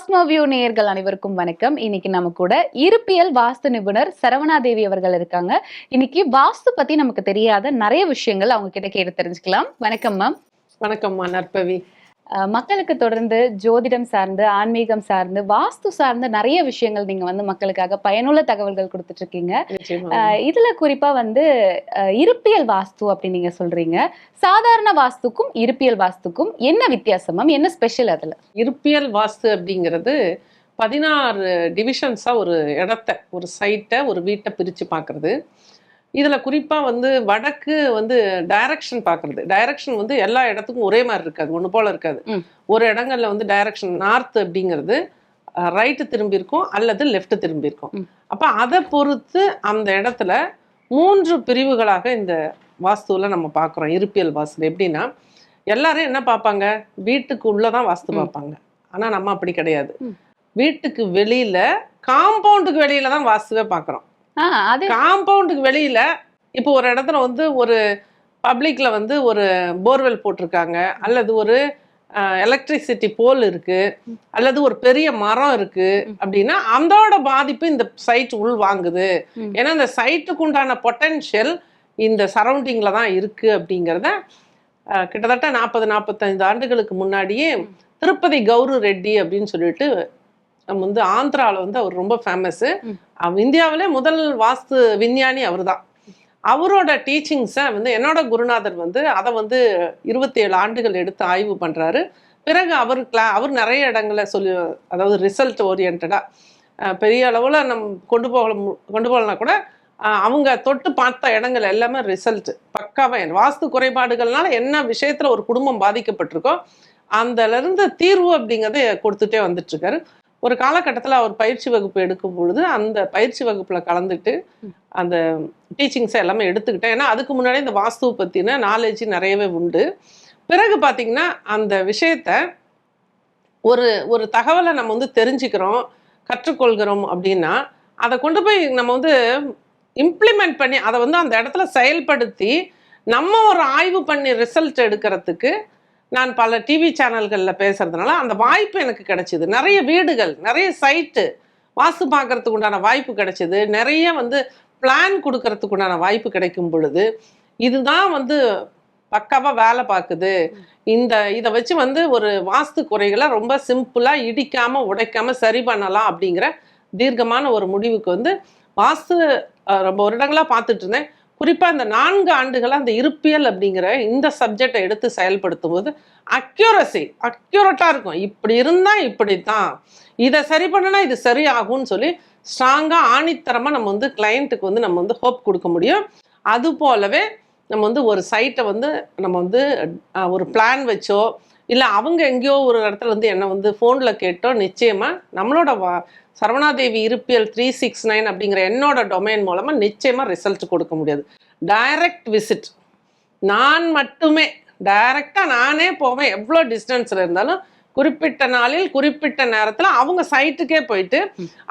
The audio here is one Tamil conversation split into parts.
காஸ்மோவியூ நேயர்கள் அனைவருக்கும் வணக்கம். இன்னைக்கு நம்ம கூட இருப்பியல் வாஸ்து நிபுணர் சரவணா தேவி அவர்கள் இருக்காங்க. இன்னைக்கு வாஸ்து பத்தி நமக்கு தெரியாத நிறைய விஷயங்கள் அவங்க கிட்ட கேட்டு தெரிஞ்சுக்கலாம். வணக்கம் மேம். வணக்கம்மா நற்பவி. மக்களுக்கு தொடர்ந்து ஜோதிடம் சார்ந்து ஆன்மீகம் சார்ந்து வாஸ்து சார்ந்து நிறைய விஷயங்கள் நீங்க வந்து மக்களுக்காக பயனுள்ள தகவல்கள் கொடுத்துட்டு இருக்கீங்க இதுல குறிப்பா வந்து இருப்பியல் வாஸ்து அப்படின்னு நீங்க சொல்றீங்க. சாதாரண வாஸ்துக்கும் இருப்பியல் வாஸ்துக்கும் என்ன வித்தியாசம் மேம் என்ன ஸ்பெஷல் அதுல? இருப்பியல் வாஸ்து அப்படிங்கிறது பதினாறு டிவிஷன்ஸா ஒரு இடத்த ஒரு சைட்டை ஒரு வீட்டை பிரிச்சு பார்க்கிறது. இதுல குறிப்பா வந்து வடக்கு வந்து டைரக்ஷன் பார்க்கிறது டைரக்ஷன் வந்து எல்லா இடத்துக்கும் ஒரே மாதிரி இருக்காது ஒன்று போல இருக்காது. ஒரு இடங்கள்ல வந்து டைரக்ஷன் நார்த் அப்படிங்கிறது ரைட்டு திரும்பி இருக்கும் அல்லது லெஃப்ட் திரும்பி இருக்கும். அப்ப அதை பொறுத்து அந்த இடத்துல மூன்று பிரிவுகளாக இந்த வாஸ்துவில் நம்ம பார்க்குறோம் இருப்பியல் வாஸ்து எப்படின்னா எல்லாரும் என்ன பார்ப்பாங்க வீட்டுக்கு உள்ளதான் வாஸ்து ம். பார்ப்பாங்க ஆனா நம்ம அப்படி கிடையாது. வீட்டுக்கு வெளியில காம்பவுண்டுக்கு வெளியில தான் வாஸ்துவே பார்க்குறோம் காம்பவுண்டுக்கு வெளியில இப்போ ஒரு இடத்துல வந்து ஒரு பப்ளிக்ல வந்து ஒரு போர்வெல் போட்டிருக்காங்க அல்லது ஒரு எலக்ட்ரிசிட்டி போல் இருக்கு அல்லது ஒரு பெரிய மரம் இருக்கு. அப்படின்னா அதோட பாதிப்பு இந்த சைட் உள் வாங்குது. ஏன்னா இந்த சைட்டுக்கு உண்டான பொட்டன்ஷியல் இந்த சரௌண்டிங்ல தான் இருக்கு அப்படிங்கிறத கிட்டத்தட்ட நாற்பது நாற்பத்தைந்து ஆண்டுகளுக்கு முன்னாடியே திருப்பதி கௌரு ரெட்டி அப்படின்னு சொல்லிட்டு நம்ம வந்து ஆந்திராவில் வந்து அவர் ரொம்ப ஃபேமஸ்ஸு. இந்தியாவிலே முதல் வாஸ்து விஞ்ஞானி அவர்தான். அவரோட டீச்சிங்ஸை வந்து என்னோட குருநாதர் வந்து அதை வந்து இருபத்தி ஏழு ஆண்டுகள் எடுத்து ஆய்வு பண்றாரு. பிறகு அவர் கிளா அவர் நிறைய இடங்களை சொல்லி அதாவது ரிசல்ட் ஓரியன்டாக பெரிய அளவில் நம் கொண்டு போக கொண்டு போகலனா கூட அவங்க தொட்டு பார்த்த இடங்கள் எல்லாமே ரிசல்ட் பக்காவாக வாஸ்து குறைபாடுகள்னால என்ன விஷயத்துல ஒரு குடும்பம் பாதிக்கப்பட்டிருக்கோ அதுல இருந்து தீர்வு அப்படிங்கிறத கொடுத்துட்டே வந்துட்டு இருக்காரு. ஒரு காலகட்டத்தில் அவர் பயிற்சி வகுப்பு எடுக்கும் பொழுது அந்த பயிற்சி வகுப்புல கலந்துட்டு அந்த டீச்சிங்ஸை எல்லாமே எடுத்துக்கிட்டேன். ஏன்னா அதுக்கு முன்னாடி இந்த வாஸ்துவை பற்றின நாலேஜ் நிறையவே உண்டு. பிறகு பார்த்தீங்கன்னா அந்த விஷயத்த ஒரு ஒரு தகவலை நம்ம வந்து தெரிஞ்சுக்கிறோம் கற்றுக்கொள்கிறோம் அப்படின்னா அதை கொண்டு போய் நம்ம வந்து இம்ப்ளிமெண்ட் பண்ணி அதை வந்து அந்த இடத்துல செயல்படுத்தி நம்ம ஒரு ஆய்வு பண்ணி ரிசல்ட் எடுக்கிறதுக்கு நான் பல டிவி சேனல்களில் பேசுகிறதுனால அந்த வாய்ப்பு எனக்கு கிடைச்சிது. நிறைய வீடுகள் நிறைய சைட்டு வாஸ்து பார்க்கறதுக்கு உண்டான வாய்ப்பு கிடைச்சிது. நிறைய வந்து பிளான் கொடுக்கறதுக்கு உண்டான வாய்ப்பு கிடைக்கும் பொழுது இதுதான் வந்து பக்காவாக வேலை பார்க்குது. இந்த இதை வச்சு வந்து ஒரு வாஸ்து குறைகளை ரொம்ப சிம்பிளாக இடிக்காமல் உடைக்காமல் சரி பண்ணலாம் அப்படிங்கிற தீர்க்கமான ஒரு முடிவுக்கு வந்து வாஸ்து ரொம்ப வருடங்களாக பார்த்துட்டு இருந்தேன். குறிப்பாக இந்த நான்கு ஆண்டுகளாக அந்த இருப்பியல் அப்படிங்கிற இந்த சப்ஜெக்டை எடுத்து செயல்படுத்தும் போது அக்யூரசி அக்யூரட்டாக இருக்கும். இப்படி இருந்தால் இப்படி தான் இதை சரி பண்ணினா இது சரி ஆகும்னு சொல்லி ஸ்ட்ராங்காக ஆணித்தரமாக நம்ம வந்து கிளைண்ட்டுக்கு வந்து நம்ம வந்து ஹோப் கொடுக்க முடியும். அது போலவே நம்ம வந்து ஒரு சைட்டை வந்து நம்ம வந்து ஒரு பிளான் வச்சோ இல்லை அவங்க எங்கேயோ ஒரு இடத்துல வந்து என்னை வந்து ஃபோனில் கேட்டோ நிச்சயமாக நம்மளோட வா சரவணாதேவி இருப்பியல் த்ரீ சிக்ஸ் நைன் அப்படிங்கிற என்னோட டொமைன் மூலமாக நிச்சயமாக ரிசல்ட் கொடுக்க முடியாது. டைரக்ட் விசிட் நான் மட்டுமே டைரக்டாக நானே போவேன். எவ்வளோ டிஸ்டன்ஸில் இருந்தாலும் குறிப்பிட்ட நாளில் குறிப்பிட்ட நேரத்தில் அவங்க சைட்டுக்கே போயிட்டு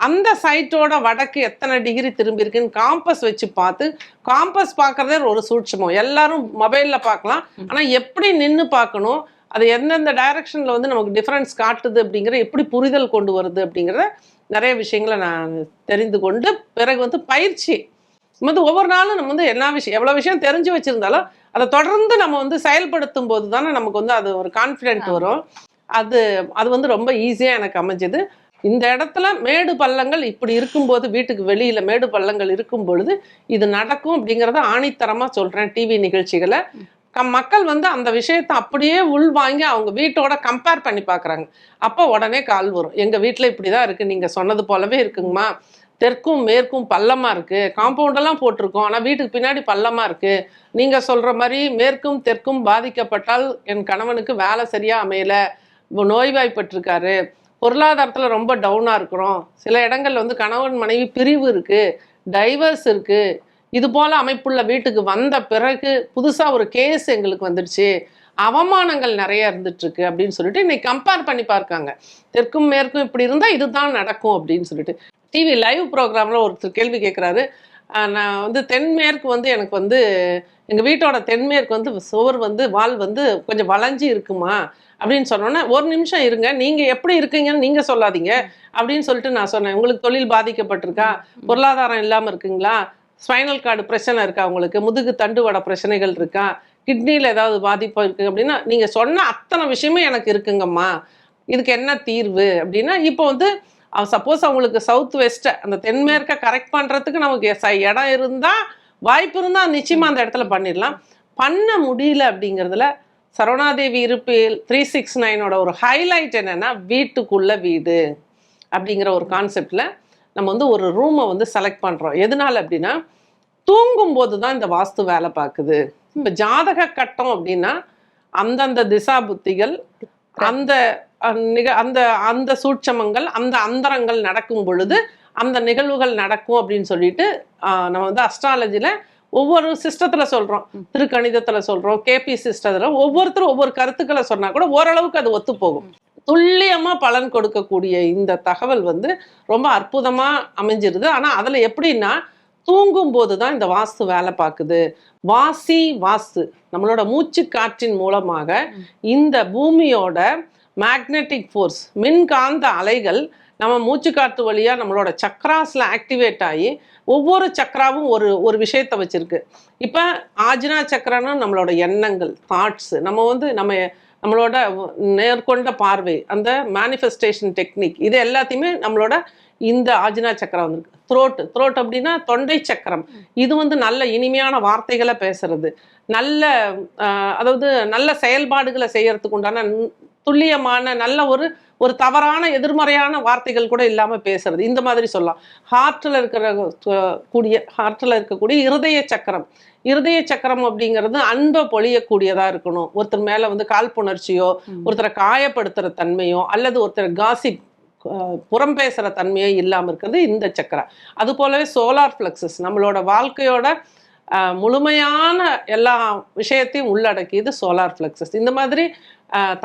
அந்த சைட்டோட வடக்கு எத்தனை டிகிரி திரும்பி இருக்குன்னு காம்பஸ் வச்சு பார்த்து காம்பஸ் பார்க்கறதே ஒரு சூட்சமம். எல்லாரும் மொபைலில் பார்க்கலாம். ஆனால் எப்படி நின்று பார்க்கணும்? அது எந்தெந்த டைரக்ஷனில் வந்து நமக்கு டிஃப்ரென்ஸ் காட்டுது அப்படிங்கிற எப்படி புரிதல் கொண்டு வருது அப்படிங்கிறத நிறைய விஷயங்களை நான் தெரிந்து கொண்டு பிறகு வந்து பயிற்சி. வந்து ஒவ்வொரு நாளும் நம்ம வந்து என்ன விஷயம் எவ்வளோ விஷயம் தெரிஞ்சு வச்சிருந்தாலும் அதை தொடர்ந்து நம்ம வந்து செயல்படுத்தும் போது தானே நமக்கு வந்து அது ஒரு கான்ஃபிடென்ட் வரும். அது அது வந்து ரொம்ப ஈஸியாக எனக்கு அமைஞ்சது. இந்த இடத்துல மேடு பள்ளங்கள் இப்படி இருக்கும்போது வீட்டுக்கு வெளியில மேடு பள்ளங்கள் இருக்கும் பொழுது இது நடக்கும் அப்படிங்கிறத ஆணித்தரமாக சொல்றேன். டிவி நிகழ்ச்சிகளை. கம் மக்கள் வந்து அந்த விஷயத்தை அப்படியே உள்வாங்கி அவங்க வீட்டோட கம்பேர் பண்ணி பார்க்குறாங்க அப்போ உடனே கால் வரும். எங்கள் வீட்டில் இப்படி தான் இருக்குது நீங்கள் சொன்னது போலவே இருக்குங்கம்மா. தெற்கும் மேற்கும் பள்ளமாக இருக்குது காம்பவுண்டெல்லாம் போட்டிருக்கோம். ஆனால் வீட்டுக்கு பின்னாடி பள்ளமாக இருக்குது நீங்கள் சொல்கிற மாதிரி மேற்கும் தெற்கும் பாதிக்கப்பட்டால் என் கணவனுக்கு வேலை சரியாக அமையலை. நோய்வாய்ப்பட்டிருக்காரு. பொருளாதாரத்தில் ரொம்ப டவுனாக இருக்கிறோம். சில இடங்கள்ல வந்து கணவன் மனைவி பிரிவு இருக்குது டைவர்ஸ் இருக்குது இது போல அமைப்புள்ள வீட்டுக்கு வந்த பிறகு புதுசாக ஒரு கேஸ் எங்களுக்கு வந்துடுச்சு. அவமானங்கள் நிறைய இருந்துட்டு இருக்கு அப்படின்னு சொல்லிட்டு இன்னைக்கு கம்பேர் பண்ணி பார்க்காங்க. தெற்கும் மேற்கும் இப்படி இருந்தால் இதுதான் நடக்கும் அப்படின்னு சொல்லிட்டு. டிவி லைவ் ப்ரோக்ராமில் ஒருத்தர் கேள்வி கேட்குறாரு நான் வந்து தென்மேற்கு வந்து எனக்கு வந்து எங்கள் வீட்டோட தென்மேற்கு வந்து சுவர் வந்து வால் வந்து கொஞ்சம் வளைஞ்சு இருக்குமா? அப்படின்னு சொன்னோன்னே ஒரு நிமிஷம் இருங்க. நீங்க எப்படி இருக்கீங்கன்னு நீங்க சொல்லாதீங்க. அப்படின்னு சொல்லிட்டு நான் சொன்னேன். உங்களுக்கு தொழில் பாதிக்கப்பட்டிருக்கா? பொருளாதாரம் இல்லாம இருக்குங்களா? ஸ்பைனல் கார்டு பிரச்சனை இருக்கா உங்களுக்கு? முதுகு தண்டுவட பிரச்சனைகள் இருக்கா? கிட்னியில் ஏதாவது பாதிப்பு இருக்கு அப்படின்னா நீங்கள் சொன்ன அத்தனை விஷயமும் எனக்கு இருக்குங்கம்மா. இதுக்கு என்ன தீர்வு அப்படின்னா இப்போ வந்து சப்போஸ் அவங்களுக்கு சவுத் வெஸ்ட்டை அந்த தென்மேற்கை கரெக்ட் பண்ணுறதுக்கு நமக்கு ச- இடம் இருந்தால் வாய்ப்பு இருந்தால் நிச்சயமாக அந்த இடத்துல பண்ணிடலாம். பண்ண முடியல அப்படிங்கிறதுல சரவணாதேவி இருப்பில் த்ரீ சிக்ஸ் நைனோட ஒரு ஹைலைட் என்னன்னா வீட்டுக்குள்ள வீடு அப்படிங்கிற ஒரு கான்செப்டில் நம்ம வந்து ஒரு ரூமை வந்து செலக்ட் பண்றோம். எதனால அப்படின்னா தூங்கும் போது தான் இந்த வாஸ்து வேலை பார்க்குது. இப்போ ஜாதக கட்டம் அப்படின்னா அந்தந்த திசா புத்திகள் அந்த நிக அந்த அந்த சூட்சமங்கள் அந்த அந்தரங்கள் நடக்கும் பொழுது அந்த நிகழ்வுகள் நடக்கும் அப்படின்னு சொல்லிட்டு நம்ம வந்து அஸ்ட்ராலஜில ஒவ்வொரு சிஸ்டத்துல சொல்றோம். திருக்கணிதத்துல சொல்றோம் கேபி சிஸ்டத்துல ஒவ்வொருத்தரும் ஒவ்வொரு கருத்துக்களை சொன்னா கூட ஓரளவுக்கு அது ஒத்து போகும் துல்லியமாக பலன் கொடுக்கக்கூடிய இந்த தகவல் வந்து ரொம்ப அற்புதமாக அமைஞ்சிருது. ஆனால் அதில் எப்படின்னா தூங்கும்போது தான் இந்த வாஸ்து வேலை பார்க்குது. வாசி வாஸ்து. நம்மளோட மூச்சு காற்றின் மூலமாக இந்த பூமியோட மேக்னெட்டிக் ஃபோர்ஸ் மின்காந்த அலைகள் நம்ம மூச்சு காற்று வழியாக நம்மளோட சக்ராஸில் ஆக்டிவேட் ஆகி ஒவ்வொரு சக்கராவும் ஒரு ஒரு விஷயத்தை வச்சுருக்கு. இப்போ ஆஜினா சக்கரம்னா நம்மளோட எண்ணங்கள் தாட்ஸு நம்ம வந்து நம்ம நம்மளோட நேர்கொண்ட பார்வை அந்த மேனிஃபெஸ்டேஷன் டெக்னிக் இது எல்லாத்தையுமே நம்மளோட இந்த ஆஜினா சக்கரம் வந்திருக்கு. த்ரோட்டு த்ரோட் அப்படின்னா தொண்டை சக்கரம். இது வந்து நல்ல இனிமையான வார்த்தைகளை பேசுறது. நல்ல அதாவது நல்ல செயல்பாடுகளை செய்யறதுக்கு உண்டான துல்லியமான நல்ல ஒரு ஒரு தவறான எதிர்மறையான வார்த்தைகள் கூட இல்லாம பேசுறது. இந்த மாதிரி சொல்லலாம். ஹார்ட்ல இருக்கிற கூடிய ஹார்ட்ல இருக்கக்கூடிய இருதய சக்கரம். இருதய சக்கரம் அப்படிங்கிறது அன்பை பொழியக்கூடியதா இருக்கணும். ஒருத்தர் மேல வந்து காழ்ப்புணர்ச்சியோ ஒருத்தரை காயப்படுத்துற தன்மையோ அல்லது ஒருத்தர் காசிப் புறம் பேசுற தன்மையோ இல்லாம இருக்கிறது இந்த சக்கரம். அது போலவே சோலார் ஃப்ளக்ஸஸ் நம்மளோட வாழ்க்கையோட முழுமையான எல்லா விஷயத்தையும் உள்ளடக்கியது சோலார் ஃப்ளக்ஸஸ் இந்த மாதிரி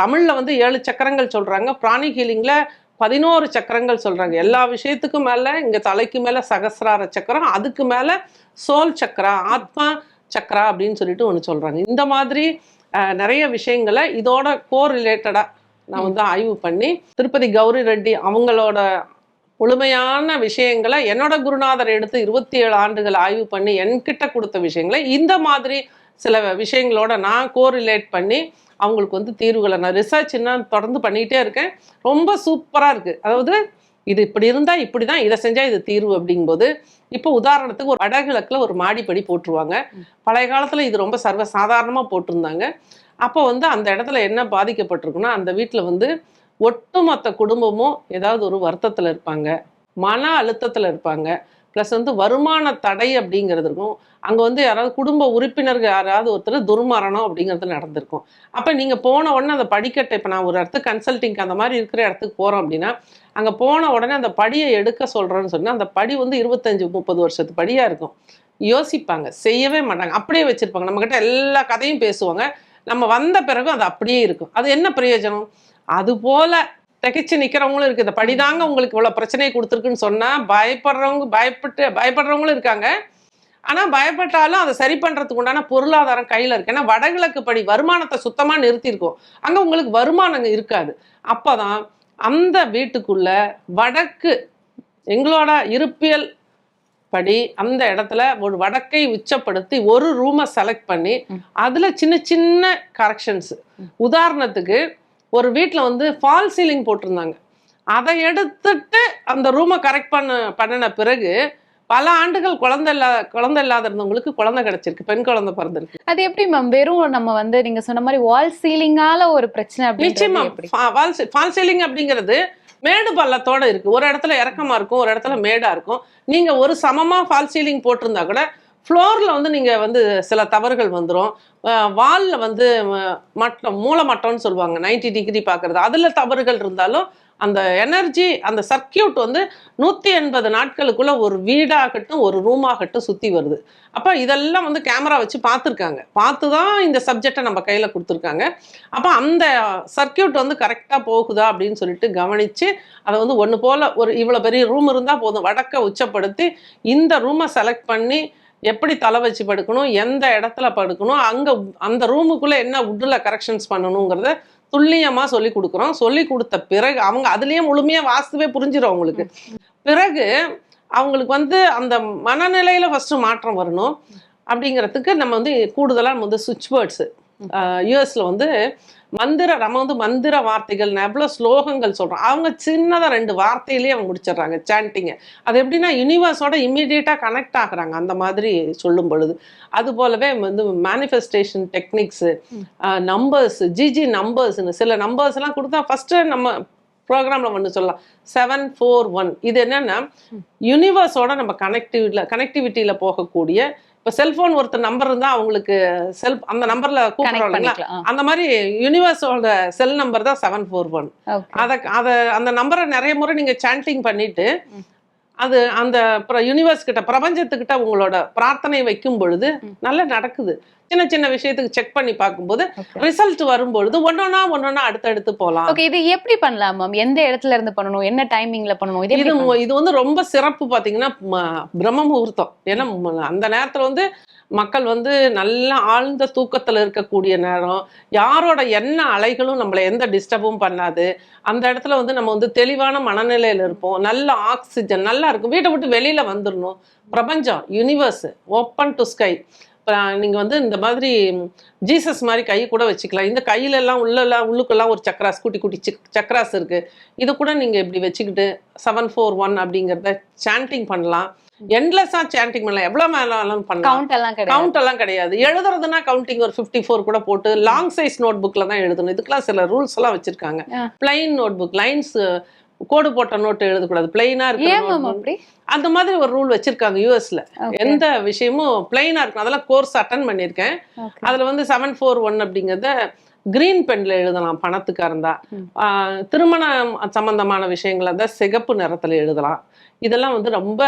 தமிழ்ல வந்து ஏழு சக்கரங்கள் சொல்றாங்க. பிராணி ஹீலிங்ல பதினோரு சக்கரங்கள் சொல்றாங்க. எல்லா விஷயத்துக்கும் மேல இங்க தலைக்கு மேல சகசிரார சக்கரம் அதுக்கு மேல சோல் சக்கரா ஆத்மா சக்கரா அப்படின்னு சொல்லிட்டு ஒன்று சொல்றாங்க. இந்த மாதிரி நிறைய விஷயங்களை இதோட கோர் ரிலேட்டடா நான் வந்து ஆய்வு பண்ணி திருப்பதி கௌரி ரெட்டி அவங்களோட முழுமையான விஷயங்களை என்னோட குருநாதர் எடுத்து இருபத்தி ஏழு ஆண்டுகள் ஆய்வு பண்ணி என்கிட்ட கொடுத்த விஷயங்களை இந்த மாதிரி சில விஷயங்களோட நான் கோரிலேட் பண்ணி அவங்களுக்கு வந்து தீர்வுகளை நான் ரிசர்ச் என்ன தொடர்ந்து பண்ணிகிட்டே இருக்கேன். ரொம்ப சூப்பராக இருக்குது அதாவது இது இப்படி இருந்தால் இப்படி தான் இதை செஞ்சால் இது தீர்வு அப்படிங்கும்போது இப்போ உதாரணத்துக்கு ஒரு வடகிழக்கில் ஒரு மாடிப்படி போட்டுருவாங்க. பழைய காலத்தில் இது ரொம்ப சர்வ சாதாரணமாக போட்டிருந்தாங்க. அப்போ வந்து அந்த இடத்துல என்ன பாதிக்கப்பட்டிருக்குன்னா அந்த வீட்டில் வந்து ஒட்டுமொத்த குடும்பமும் ஏதாவது ஒரு வருத்தத்தில் இருப்பாங்க. மன அழுத்தத்தில் இருப்பாங்க. ப்ளஸ் வந்து வருமான தடை அப்படிங்கிறது இருக்கும். அங்கே வந்து யாராவது குடும்ப உறுப்பினர்கள் யாராவது ஒருத்தர் துர்மரணம் அப்படிங்கிறது நடந்திருக்கும். அப்போ நீங்கள் போன உடனே அந்த படிக்கட்டை இப்போ நான் ஒரு இடத்துக்கு கன்சல்டிங் அந்த மாதிரி இருக்கிற இடத்துக்கு போகிறோம் அப்படின்னா அங்கே போன உடனே அந்த படியை எடுக்க சொல்கிறேன்னு சொன்னால் அந்த படி வந்து இருபத்தஞ்சி முப்பது வருஷத்து படியாக இருக்கும். யோசிப்பாங்க. செய்யவே மாட்டாங்க. அப்படியே வச்சுருப்பாங்க. நம்மக்கிட்ட எல்லா கதையும் பேசுவாங்க. நம்ம வந்த பிறகு அது அப்படியே இருக்கும். அது என்ன பிரயோஜனம்? அதுபோல திகைச்சு நிக்கிறவங்களும் இருக்கு. இந்த படிதாங்க உங்களுக்கு இவ்வளவு பிரச்சனையை கொடுத்துருக்குன்னு சொன்னா பயப்படுறவங்க பயப்பட்டு பயப்படுறவங்களும் இருக்காங்க. ஆனா பயப்பட்டாலும் அதை சரி பண்றதுக்கு உண்டான பொருளாதாரம் கையில இருக்கு. ஏன்னா வடகிழக்கு படி வருமானத்தை சுத்தமா நிறுத்தியிருக்கோம். அங்க உங்களுக்கு வருமானம் இருக்காது. அப்பதான் அந்த வீட்டுக்குள்ள வடக்கு எங்களோட இருப்பியல் படி அந்த இடத்துல ஒரு வடக்கை உச்சப்படுத்தி ஒரு ரூமை செலக்ட் பண்ணி அதுல சின்ன சின்ன கரெக்ஷன்ஸ் உதாரணத்துக்கு ஒரு வீட்டில் வந்து ஃபால் சீலிங் போட்டிருந்தாங்க. அதை எடுத்துட்டு அந்த ரூமை கரெக்ட் பண்ண பண்ணின பிறகு பல ஆண்டுகள் குழந்தை இல்லா குழந்தை இல்லாத இருந்தவங்களுக்கு குழந்தை கிடைச்சிருக்கு பெண் குழந்தை பிறந்திருக்கு. அது எப்படி மேம் வெறும் நம்ம வந்து நீங்க சொன்ன மாதிரி வால் சீலிங்கால ஒரு பிரச்சனை நிச்சயமா. ஃபால் சீலிங் அப்படிங்கிறது மேடு பள்ளத்தோட இருக்கு. ஒரு இடத்துல இறக்கமா இருக்கும் ஒரு இடத்துல மேடா இருக்கும். நீங்க ஒரு சமமா ஃபால் சீலிங் போட்டிருந்தா கூட ஃப்ளோரில் வந்து நீங்கள் வந்து சில தவறுகள் வந்துடும் வாலில் வந்து மட்டம் மூல மட்டம்னு சொல்லுவாங்க. 90 டிகிரி பார்க்குறது அதில் தவறுகள் இருந்தாலும் அந்த எனர்ஜி அந்த சர்க்கியூட் வந்து நூற்றி எண்பது நாட்களுக்குள்ள ஒரு வீடாகட்டும் ஒரு ரூமாகட்டும் சுற்றி வருது. அப்போ இதெல்லாம் வந்து கேமரா வச்சு பார்த்துருக்காங்க பார்த்து தான் இந்த சப்ஜெக்டை நம்ம கையில் கொடுத்துருக்காங்க. அப்போ அந்த சர்க்கியூட் வந்து கரெக்டாக போகுதா அப்படின்னு சொல்லிட்டு கவனித்து அதை வந்து ஒன்று போல் ஒரு இவ்வளோ பெரிய ரூம் இருந்தால் போதும். வடக்க உச்சப்படுத்தி இந்த ரூமை செலக்ட் பண்ணி எப்படி தலை வச்சு படுக்கணும் எந்த இடத்துல படுக்கணும் அங்கே அந்த ரூமுக்குள்ளே என்ன உட்டில் கரெக்ஷன்ஸ் பண்ணணுங்கிறத துல்லியமாக சொல்லி கொடுக்குறோம். சொல்லி கொடுத்த பிறகு அவங்க அதுலேயே முழுமையாக வாஸ்துவே புரிஞ்சிடும் அவங்களுக்கு. பிறகு அவங்களுக்கு வந்து அந்த மனநிலையில் ஃபஸ்ட்டு மாற்றம் வரணும். அப்படிங்கிறதுக்கு நம்ம வந்து கூடுதலாக நம்ம வந்து சுவிட்ச் பேர்ட்ஸு யூஎஸ்ல வந்து மந்திர நம்ம வந்து மந்திர வார்த்தைகள் எவ்வளோ ஸ்லோகங்கள் சொல்றோம். அவங்க சின்னதா ரெண்டு வார்த்தையிலேயே அவங்க முடிச்சிடுறாங்க சாண்டிங்க அது எப்படின்னா யூனிவர்ஸோட இம்மீடியட்டாக கனெக்ட் ஆகுறாங்க அந்த மாதிரி சொல்லும் பொழுது. அது போலவே வந்து மேனிஃபெஸ்டேஷன் டெக்னிக்ஸு நம்பர்ஸ் ஜிஜி நம்பர்ஸ்னு சில நம்பர்ஸ் எல்லாம் கொடுத்தா ஃபர்ஸ்ட் நம்ம ப்ரோக்ராம்ல ஒன்று சொல்லலாம். செவன் ஃபோர் ஒன் இது என்னன்னா யூனிவர்ஸோட நம்ம கனெக்டிவிட்டியில் கனெக்டிவிட்டியில் போகக்கூடிய இப்போ செல்போன் ஒருத்தர் நம்பர் இருந்தால் அவங்களுக்கு செல் அந்த நம்பர்ல பண்ணிக்கலாம். அந்த மாதிரி யூனிவர்ஸோட செல் நம்பர் தான் செவன் ஃபோர் ஒன் அதை அதை அந்த நம்பரை நிறைய முறை நீங்க சாண்டிங் பண்ணிட்டு அது அந்த யூனிவர்ஸ் கிட்ட பிரபஞ்சத்துக்கிட்ட உங்களோட பிரார்த்தனை வைக்கும் பொழுது நல்லா நடக்குது. சின்ன சின்ன விஷயத்துக்கு செக் பண்ணி பார்க்கும்போது. ரிசல்ட் வரும்பொழுது ஒன்னொன்னா ஒன்னொன்னா அடுத்தடுத்து போகலாம். ஓகே இது எப்படி பண்ணலாம் மேம் எந்த இடத்துல இருந்து பண்ணணும்? என்ன டைமிங்ல பண்ணணும்? இது இது வந்து ரொம்ப சிறப்பு பாத்தீங்கன்னா ம- பிரம்ம முகூர்த்தம். ஏன்னா அந்த நேரத்துல வந்து மக்கள் வந்து நல்ல ஆழ்ந்த தூக்கத்தில் இருக்கக்கூடிய நேரம். யாரோட என்ன அலைகளும் நம்மளை எந்த டிஸ்டர்பும் பண்ணாது. அந்த இடத்துல வந்து நம்ம வந்து தெளிவான மனநிலையில் இருப்போம். நல்ல ஆக்சிஜன் நல்லா இருக்கும். வீட்டை விட்டு வெளியில் வந்துடணும் பிரபஞ்சம் யூனிவர்ஸ் ஓப்பன் டு ஸ்கை இப்போ நீங்கள் வந்து இந்த மாதிரி ஜீசஸ் மாதிரி கை கூட வச்சுக்கலாம். இந்த கையிலெல்லாம் உள்ளெல்லாம் உள்ளுக்கெல்லாம் ஒரு சக்கராஸ் குட்டி குட்டி சிக் சக்கராஸ் இருக்குது இது கூட நீங்கள் இப்படி வச்சுக்கிட்டு செவன் ஃபோர் ஒன் அப்படிங்கிறத சாண்டிங் பண்ணலாம். எண்ட்லெஸ்ஸாக சாண்டிங் பண்ணலாம். எவ்வளோ மேலும் பண்ணலாம். கவுண்ட் எல்லாம் கிடையாது. கவுண்ட் எல்லாம் கிடையாது. எழுதுறதுன்னா கவுண்டிங் ஒரு ஃபிஃப்டி ஃபோர் கூட போட்டு லாங் சைஸ் நோட் புக்கில் தான் எழுதணும். இதுக்கெல்லாம் சில ரூல்ஸ் எல்லாம் வச்சிருக்காங்க. பிளைன் நோட் புக் லைன்ஸ் கோடு போட்ட நோட் எழுதக்கூடாது. பிளைனா இருக்கு அந்த மாதிரி ஒரு ரூல் வச்சிருக்காங்க யூஎஸ்ல. எந்த விஷயமும் பிளைனா இருக்கும் அதெல்லாம் கோர்ஸ் அட்டன் பண்ணியிருக்கேன். அதுல வந்து செவன் ஃபோர் ஒன் அப்படிங்கிறத கிரீன் பென்ல எழுதலாம் பணத்துக்கா இருந்தா. திருமணம் சம்பந்தமான விஷயங்களை தான் சிகப்பு நிறத்துல எழுதலாம். இதெல்லாம் வந்து ரொம்ப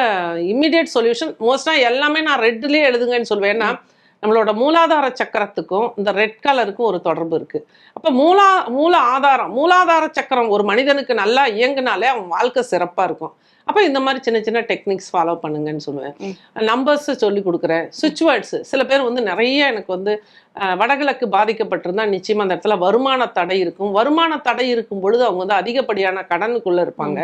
இம்மிடியட் சொல்யூஷன் மோஸ்டா எல்லாமே நான் ரெட்லயே எழுதுங்கன்னு சொல்லுவேன் ஏன்னா நம்மளோட மூலாதார சக்கரத்துக்கும் இந்த ரெட் கலருக்கும் ஒரு தொடர்பு இருக்கு. அப்ப மூலா மூல ஆதாரம் மூலாதார சக்கரம் ஒரு மனிதனுக்கு நல்லா இயங்குனாலே அவன் வாழ்க்கை சிறப்பா இருக்கும். அப்ப இந்த மாதிரி சின்ன சின்ன டெக்னிக்ஸ் ஃபாலோ பண்ணுங்கன்னு சொல்லுவேன். நம்பர்ஸ் சொல்லி கொடுக்குறேன். சுவிட்ச் வேர்ட்ஸ் சில பேர் வந்து நிறைய எனக்கு வந்து வடகிழக்கு பாதிக்கப்பட்டிருந்தா நிச்சயமா அந்த இடத்துல வருமான தடை இருக்கும். வருமான தடை இருக்கும் பொழுது அவங்க வந்து அதிகப்படியான கடனுக்குள்ள இருப்பாங்க.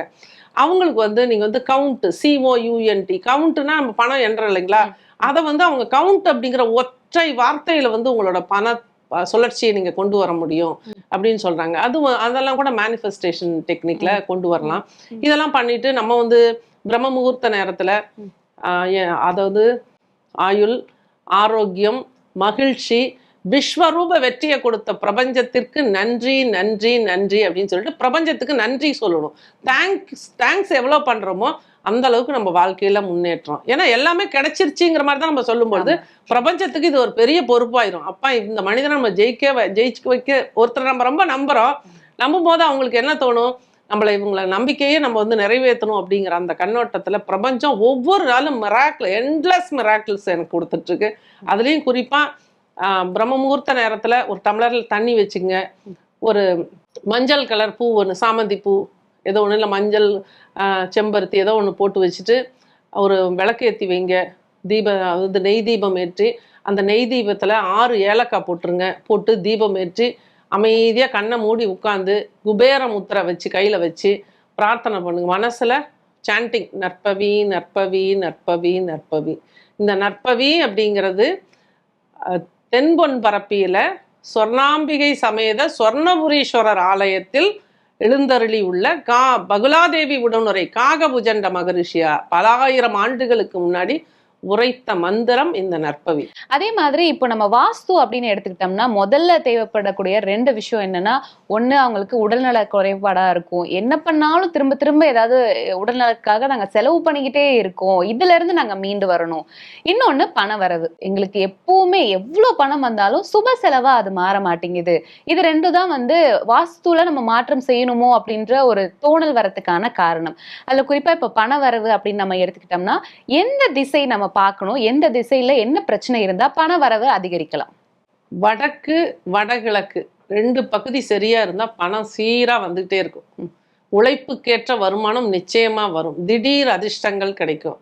அவங்களுக்கு வந்து நீங்க வந்து கவுண்ட் சிஓயூஎன்டி கவுண்ட்னா நம்ம பணம் என்ற இல்லைங்களா? அதை வந்து அவங்க கவுண்ட் அப்படிங்கிற ஒற்றை வார்த்தையில வந்து உங்களோட பண சுழற்சியை நீங்க கொண்டு வர முடியும் அப்படின்னு சொல்றாங்க. அதுவும் அதெல்லாம் கூட மேனிஃபெஸ்டேஷன் டெக்னிக்ல கொண்டு வரலாம். இதெல்லாம் பண்ணிட்டு நம்ம வந்து பிரம்ம முகூர்த்த நேரத்துல அதாவது ஆயுள் ஆரோக்கியம் மகிழ்ச்சி விஸ்வரூப வெற்றியை கொடுத்த பிரபஞ்சத்திற்கு நன்றி நன்றி நன்றி அப்படின்னு சொல்லிட்டு பிரபஞ்சத்துக்கு நன்றி சொல்லணும். தேங்க்ஸ் தேங்க்ஸ் எவ்வளோ பண்றோமோ அந்த அளவுக்கு நம்ம வாழ்க்கையில முன்னேற்றம். ஏன்னா எல்லாமே கிடைச்சிருச்சுங்கிற மாதிரி தான் நம்ம சொல்லும்பொழுது பிரபஞ்சத்துக்கு இது ஒரு பெரிய பொறுப்பாயிரும். அப்பா இந்த மனிதனை நம்ம ஜெயிக்க ஜெயிச்சு வைக்க ஒருத்தரை நம்ம ரொம்ப நம்புறோம். நம்பும் போது அவங்களுக்கு என்ன தோணும்? நம்மளை இவங்களை நம்பிக்கையே நம்ம வந்து நிறைவேற்றணும் அப்படிங்கிற அந்த கண்ணோட்டத்துல பிரபஞ்சம் ஒவ்வொரு நாளும் மிராக்கிள் எண்ட்லெஸ் மிராக்கிள்ஸ் எனக்கு கொடுத்துட்டு இருக்கு அதுலயும் குறிப்பா ஆஹ், பிரம்ம முகூர்த்த நேரத்துல ஒரு டம்ளர்ல தண்ணி வச்சுங்க. ஒரு மஞ்சள் கலர் பூ ஒன்று சாமந்தி பூ ஏதோ ஒன்று இல்லை மஞ்சள் செம்பருத்தி ஏதோ ஒன்று போட்டு வச்சுட்டு ஒரு விளக்கு ஏற்றி வைங்க. தீப அதாவது நெய் தீபம் ஏற்றி அந்த நெய் தீபத்தில் ஆறு ஏலக்காய் போட்டுருங்க. போட்டு தீபம் ஏற்றி அமைதியாக கண்ணை மூடி உட்காந்து குபேர முத்திரை வச்சு கையில் வச்சு பிரார்த்தனை பண்ணுங்க. மனசில் சாண்டிங் நற்பவி நற்பவி நற்பவி நற்பவி. இந்த நற்பவி அப்படிங்கிறது தென்பொன் பரப்பியில் சொர்ணாம்பிகை சமேத சொர்ணபுரீஸ்வரர் ஆலயத்தில் எழுந்தருளி உள்ள கா பகுலாதேவி உடனுரை காகபுஜண்ட மகரிஷியா பல ஆயிரம் ஆண்டுகளுக்கு முன்னாடி உரைத்த மந்திரம் இந்த நற்பவி. அதே மாதிரி இப்போ நம்ம வாஸ்து அப்படின்னு எடுத்துக்கிட்டோம்னா முதல்ல தேவைப்படக்கூடிய ரெண்டு விஷயம் என்னன்னா ஒண்ணு அவங்களுக்கு உடல்நல குறைபாடா இருக்கும். என்ன பண்ணாலும் திரும்ப திரும்ப ஏதாவது உடல்நலத்துக்காக நாங்க செலவு பண்ணிக்கிட்டே இருக்கோம். இதுல இருந்து நாங்க மீண்டு வரணும். இன்னொன்னு பண வரவு. எங்களுக்கு எப்பவுமே எவ்வளவு பணம் வந்தாலும் சுப செலவா அது மாற மாட்டேங்குது. இது ரெண்டு தான் வந்து வாஸ்துல நம்ம மாற்றம் செய்யணுமோ அப்படின்ற ஒரு தோணல் வரத்துக்கான காரணம். அதுல குறிப்பா இப்ப பண வரவு அப்படின்னு நம்ம எடுத்துக்கிட்டோம்னா எந்த திசை நம்ம பார்க்கணும். எந்த திசையில என்ன பிரச்சனை இருந்தா பண வரவு அதிகரிக்கலாம். வடக்கு வடகிழக்கு ரெண்டு பகுதி சரியா இருந்தா பணம் சீரா வந்துகிட்டே இருக்கும். உழைப்புக்கேற்ற வருமானம் நிச்சயமா வரும். திடீர் அதிர்ஷ்டங்கள் கிடைக்கும்.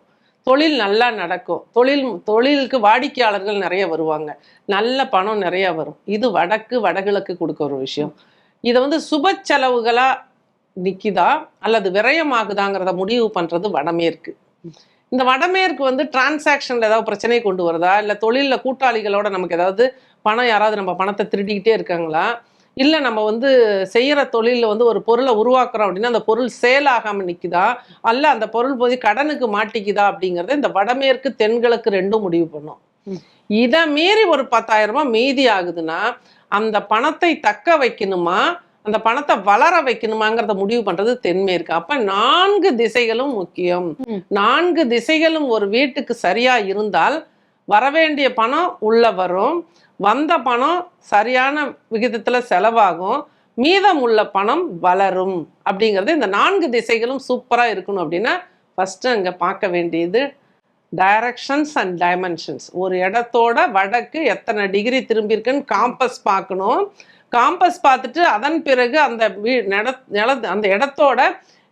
தொழில் நல்லா நடக்கும். தொழில் தொழிலுக்கு வாடிக்கையாளர்கள் நிறைய வருவாங்க. நல்ல பணம் நிறைய வரும். இது வடக்கு வடகிழக்கு கொடுக்க ஒரு விஷயம். இதை வந்து சுப செலவுகளா நிக்குதா அல்லது விரயமாகுதாங்கிறத முடிவு பண்றது வடமேற்கு. இந்த வடமேற்கு வந்து டிரான்சாக்ஷன்ல ஏதாவது பிரச்சனை கொண்டு வருதா? இல்ல தொழில்ல கூட்டாளிகளோட நமக்கு ஏதாவது பணம் யாராவது நம்ம பணத்தை திருடிக்கிட்டே இருக்காங்களா? இல்ல நம்ம வந்து செய்யற தொழில்ல வந்து ஒரு பொருளை உருவாக்குறோம் அப்படின்னா அந்த பொருள் சேல் ஆகாம நிக்குதா? அல்ல அந்த பொருள் போய் கடனுக்கு மாட்டிக்குதா அப்படிங்கறத இந்த வடமேற்கு தென்கிழக்கு ரெண்டும் முடிவு பண்ணும். இதை மீறி ஒரு பத்தாயிரம் ரூபாய் மீதி ஆகுதுன்னா அந்த பணத்தை தக்க வைக்கணுமா? அந்த பணத்தை வளர வைக்கணுமாங்கிறத முடிவு பண்றது தென்மேற்கு அப்ப நான்கு திசைகளும் முக்கியம். நான்கு திசைகளும் ஒரு வீட்டுக்கு சரியா இருந்தால் வரவேண்டிய பணம் உள்ள வரும். வந்த பணம் சரியான விகிதத்துல செலவாகும். மீதம் உள்ள பணம் வளரும் அப்படிங்கிறது இந்த நான்கு திசைகளும் சூப்பரா இருக்கணும் அப்படின்னா ஃபர்ஸ்ட் அங்க பார்க்க வேண்டியது டைரக்ஷன்ஸ் அண்ட் டைமென்ஷன்ஸ் ஒரு இடத்தோட வடக்கு எத்தனை டிகிரி திரும்பி இருக்குன்னு காம்பஸ் பார்க்கணும். காம்பஸ் பார்த்துட்டு அதன் பிறகு அந்த வீ நில நில அந்த இடத்தோட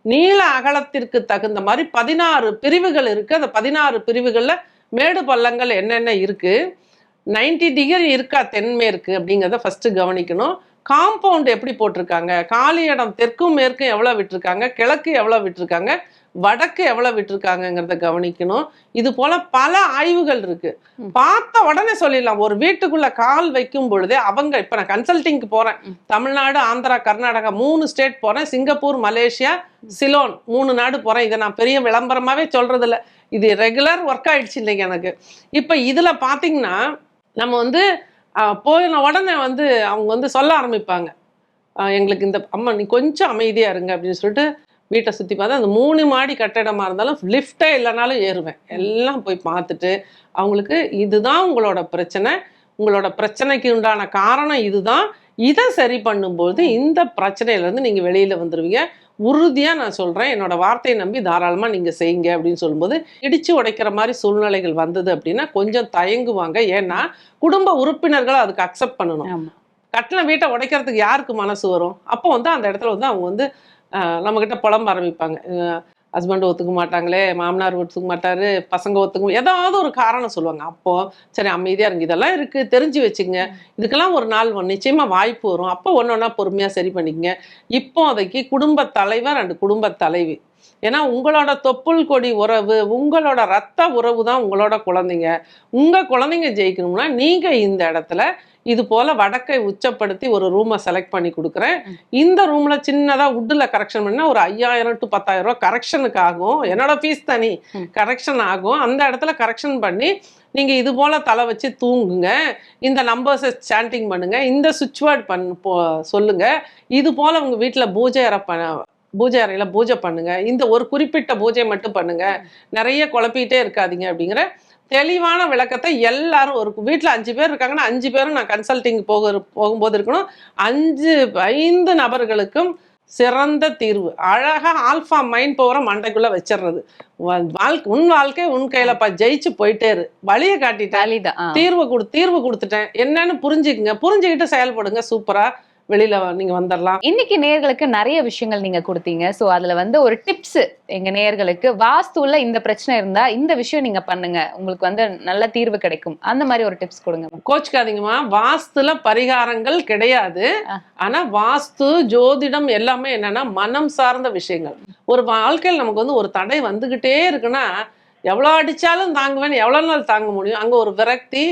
நீள அகலத்திற்கு தகுந்த மாதிரி பதினாறு பிரிவுகள் இருக்குது அந்த பதினாறு பிரிவுகளில் மேடு பள்ளங்கள் என்னென்ன இருக்குது நைன்டி டிகிரி இருக்கா தென்மேற்கு அப்படிங்கிறத ஃபஸ்ட்டு கவனிக்கணும். காம்பவுண்ட் எப்படி போட்டிருக்காங்க? காலி இடம் தெற்கும் மேற்கும் எவ்வளோ விட்டுருக்காங்க? கிழக்கு எவ்வளோ விட்டுருக்காங்க? வடக்கு எவ்வளோ விட்டிருக்காங்கங்கிறத கவனிக்கணும். இது போல பல ஆய்வுகள் இருக்கு. பார்த்த உடனே சொல்லிடலாம். ஒரு வீட்டுக்குள்ள கால் வைக்கும் பொழுதே அவங்க இப்ப நான் கன்சல்டிங்க்கு போறேன். தமிழ்நாடு ஆந்திரா கர்நாடகா மூணு ஸ்டேட் போறேன். சிங்கப்பூர் மலேசியா சிலோன் மூணு நாடு போறேன். இதை நான் பெரிய விளம்பரமாவே சொல்றது இல்ல இது ரெகுலர் ஒர்க் ஆயிடுச்சு இல்லைங்க எனக்கு. இப்ப இதுல பாத்தீங்கன்னா நம்ம வந்து போன உடனே வந்து அவங்க வந்து சொல்ல ஆரம்பிப்பாங்க. எங்களுக்கு இந்த அம்மா நீ கொஞ்சம் அமைதியா இருங்க அப்படின்னு சொல்லிட்டு வீட்டை சுத்தி பார்த்தா அந்த மூணு மாடி கட்டடமா இருந்தாலும் லிஃப்டே இல்லைனாலும் ஏறுவேன். எல்லாம் போய் பார்த்துட்டு அவங்களுக்கு இதுதான் உங்களோட பிரச்சனை. உங்களோட பிரச்சனைக்கு உண்டான காரணம் இதுதான். இதை சரி பண்ணும்போது இந்த பிரச்சனையில இருந்து நீங்க வெளியில வந்துருவீங்க. உறுதியா நான் சொல்றேன். என்னோட வார்த்தையை நம்பி தாராளமா நீங்க செய்யுங்க அப்படின்னு சொல்லும்போது இடிச்சு உடைக்கிற மாதிரி சூழ்நிலைகள் வந்தது அப்படின்னா கொஞ்சம் தயங்குவாங்க. ஏன்னா குடும்ப உறுப்பினர்கள் அதுக்கு அக்செப்ட் பண்ணணும். கட்டின வீட்டை உடைக்கிறதுக்கு யாருக்கு மனசு வரும்? அப்போ வந்து அந்த இடத்துல வந்து அவங்க வந்து நம்ம கிட்ட புலம்ப ஆரம்பிப்பாங்க. ஹஸ்பண்ட் ஒத்துக்க மாட்டாங்களே மாமனார் ஒத்துக்க மாட்டாரு பசங்க ஒத்துக்க ஏதாவது ஒரு காரணம் சொல்லுவாங்க. அப்போ சரி அமைதியா இருங்க. இதெல்லாம் இருக்கு தெரிஞ்சு வச்சுங்க. இதுக்கெல்லாம் ஒரு நாள் வரும். நிச்சயமா வாய்ப்பு வரும். அப்போ ஒன்று ஒன்றா பொறுமையா சரி பண்ணிக்கங்க. இப்போதைக்கு குடும்ப தலைவர் அண்ட் குடும்ப தலைவி. ஏன்னா உங்களோட தொப்புள் கொடி உறவு உங்களோட ரத்த உறவு தான் உங்களோட குழந்தைங்க. உங்க குழந்தைங்க ஜெயிக்கணும்னா நீங்க இந்த இடத்துல இது போல வடக்கை உச்சப்படுத்தி ஒரு ரூமை செலக்ட் பண்ணி கொடுக்குறேன். இந்த ரூம்ல சின்னதா உட்ல கரெக்ஷன் பண்ணா ஒரு ஐயாயிரம் டு பத்தாயிரம் ரூபாய் கரெக்ஷனுக்கு ஆகும் என்னோட ஃபீஸ் தனி. கரெக்ஷன் ஆகும். அந்த இடத்துல கரெக்ஷன் பண்ணி நீங்க இது போல தலை வச்சு தூங்குங்க. இந்த நம்பர்ஸை சாண்டிங் பண்ணுங்க. இந்த சுவிட்ச் வேர்ட் பண் போ சொல்லுங்க. இது போல உங்க வீட்டுல பூஜை அறை பண்ண பூஜை அறையில பூஜை பண்ணுங்க. இந்த ஒரு குறிப்பிட்ட பூஜை மட்டும் பண்ணுங்க. நிறைய குழப்பிட்டே இருக்காதீங்க அப்படிங்கிற தெளிவான விளக்கத்தை எல்லாரும் ஒரு வீட்டில் அஞ்சு பேர் இருக்காங்கன்னா அஞ்சு பேரும் நான் கன்சல்டிங் போக போகும்போது இருக்கணும். அஞ்சு ஐந்து நபர்களுக்கும் சிறந்த தீர்வு. அழகா ஆல்ஃபா மைண்ட் பவரை மண்டைக்குள்ள வச்சிடுறது வாழ்க்கை உன் வாழ்க்கை உன் கையிலப்பா ஜெயிச்சு போயிட்டே இரு. வழியை காட்டிட்டேன். தீர்வு கொடு தீர்வு கொடுத்துட்டேன். என்னன்னு புரிஞ்சுக்குங்க. புரிஞ்சுக்கிட்டு செயல்படுங்க. சூப்பரா. வெளியில நீங்க வந்துடலாம் இன்னைக்கு நேயர்களுக்கு நிறைய விஷயங்கள் நீங்க கொடுத்தீங்க. சோ அதுல வந்து ஒரு டிப்ஸ் எங்க நேயர்களுக்கு வாஸ்துல இந்த பிரச்சனை இருந்தா இந்த விஷயம் நீங்க பண்ணுங்க. உங்களுக்கு வந்து நல்ல தீர்வு கிடைக்கும். அந்த மாதிரி ஒரு டிப்ஸ் கொடுங்க. கோச்சுக்காதீங்கம்மா. வாஸ்துல பரிகாரங்கள் கிடையாது. ஆனா வாஸ்து ஜோதிடம் எல்லாமே என்னன்னா மனம் சார்ந்த விஷயங்கள். ஒரு வாழ்க்கையில் நமக்கு வந்து ஒரு தடை வந்துகிட்டே இருக்குன்னா எவ்வளோ அடிச்சாலும் தாங்குவேன் எவ்வளோ நாள் தாங்க முடியும். அங்க ஒரு விரக்தி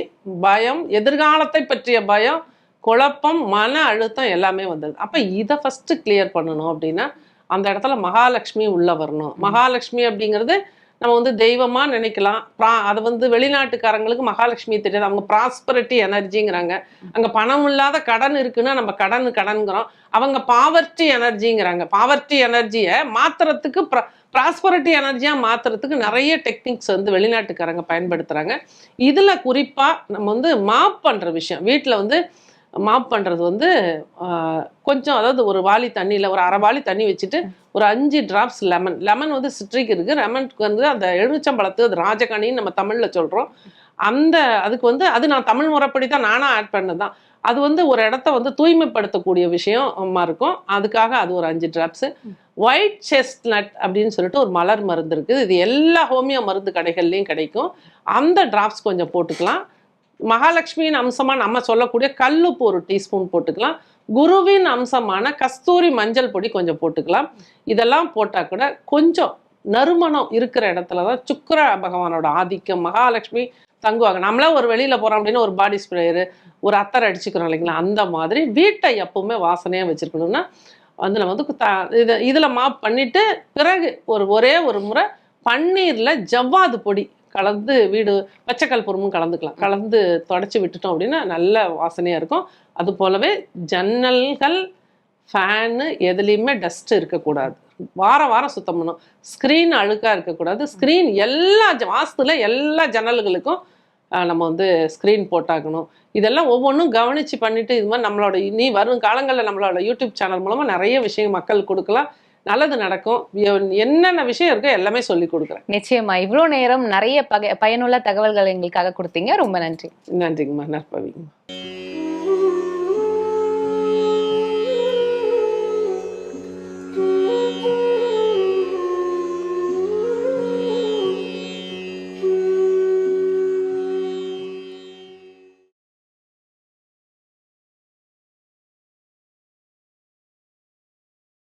பயம் எதிர்காலத்தை பற்றிய பயம் குழப்பம் மன அழுத்தம் எல்லாமே வந்தது. அப்ப இதை ஃபர்ஸ்ட் கிளியர் பண்ணணும் அப்படின்னா அந்த இடத்துல மகாலட்சுமி உள்ள வரணும். மகாலட்சுமி அப்படிங்கிறது நம்ம வந்து தெய்வமா நினைக்கலாம். ப்ரா- அது வந்து வெளிநாட்டுக்காரங்களுக்கு மகாலட்சுமி தெரியாது. அவங்க ப்ராஸ்பரிட்டி எனர்ஜிங்கிறாங்க அங்க பணம் இல்லாத கடன் இருக்குன்னா நம்ம கடன் கடன்கிறோம் அவங்க பாவர்ட்டி எனர்ஜிங்கிறாங்க பாவர்ட்டி எனர்ஜியை மாத்துறதுக்கு ப்ராஸ்பரிட்டி எனர்ஜியா மாத்துறதுக்கு நிறைய டெக்னிக்ஸ் வந்து வெளிநாட்டுக்காரங்க பயன்படுத்துறாங்க. இதுல குறிப்பா நம்ம வந்து மாப் பண்ற விஷயம். வீட்ல வந்து மாப் பண்ணுறது வந்து கொஞ்சம் அதாவது ஒரு வாளி தண்ணியில் ஒரு அரை வாளி தண்ணி வச்சுட்டு ஒரு அஞ்சு ட்ராப்ஸ் லெமன் லெமன் வந்து சிட்ரிக் இருக்குது லெமனுக்கு வந்து அந்த எலுமிச்சம்பழத்து அது ராஜகனின்னு நம்ம தமிழில் சொல்கிறோம் அந்த அதுக்கு வந்து அது நான் தமிழ் முறைப்படி தான் நானும் ஆட் பண்ணதான் அது வந்து ஒரு இடத்த வந்து தூய்மைப்படுத்தக்கூடிய விஷயமா இருக்கும். அதுக்காக அது ஒரு அஞ்சு ட்ராப்ஸு ஒயிட் செஸ்ட் நட் அப்படின்னு சொல்லிட்டு ஒரு மலர் மருந்து இருக்குது. இது எல்லா ஹோமியோ மருந்து கடைகள்லையும் கிடைக்கும். அந்த ட்ராப்ஸ் கொஞ்சம் போட்டுக்கலாம். மகாலட்சுமியின் அம்சமாக நம்ம சொல்லக்கூடிய கல்லுப்பு ஒரு டீஸ்பூன் போட்டுக்கலாம். குருவின் அம்சமான கஸ்தூரி மஞ்சள் பொடி கொஞ்சம் போட்டுக்கலாம். இதெல்லாம் போட்டால் கூட கொஞ்சம் நறுமணம் இருக்கிற இடத்துல தான் சுக்கர பகவானோட ஆதிக்கம் மகாலட்சுமி தங்குவாங்க. நம்மளாம் ஒரு வெளியில் போகிறோம் அப்படின்னா ஒரு பாடி ஸ்ப்ரேயரு ஒரு அத்தரை அடிச்சுக்கிறோம் இல்லைங்களா? அந்த மாதிரி வீட்டை எப்பவுமே வாசனையாக வச்சுருக்கணும்னா வந்து நம்ம வந்து த- இதை இதில் மாப் பண்ணிவிட்டு பிறகு ஒரு ஒரே ஒரு முறை பன்னீரில் ஜவ்வாது பொடி கலந்து வீடு பச்சைக்கல் பொறுமும் கலந்துக்கலாம். கலந்து தொடச்சி விட்டுட்டோம் அப்படின்னா நல்ல வாசனையாக இருக்கும். அது போலவே ஜன்னல்கள் ஃபேனு எதுலேயுமே டஸ்ட் இருக்கக்கூடாது. வாரம் வாரம் சுத்தம் பண்ணணும். ஸ்க்ரீன் அழுக்காக இருக்கக்கூடாது. ஸ்க்ரீன் எல்லா ஜ- எல்லா ஜன்னல்களுக்கும் நம்ம வந்து ஸ்க்ரீன் போட்டாக்கணும் இதெல்லாம் ஒவ்வொன்றும் கவனித்து பண்ணிவிட்டு இது மாதிரி நம்மளோட இனி வரும் காலங்களில் நம்மளோட யூடியூப் சேனல் மூலமாக நிறைய விஷயம் மக்கள் கொடுக்கலாம். நல்லது நடக்கும். என்னென்ன விஷயம் இருக்கோ எல்லாமே சொல்லி கொடுக்குறேன். நிச்சயமா. இவ்வளோ நேரம் நிறைய பயனுள்ள தகவல்கள் எங்களுக்காக கொடுத்தீங்க. ரொம்ப நன்றி. நன்றிங்கம்மா. நற்பவிங்கம்மா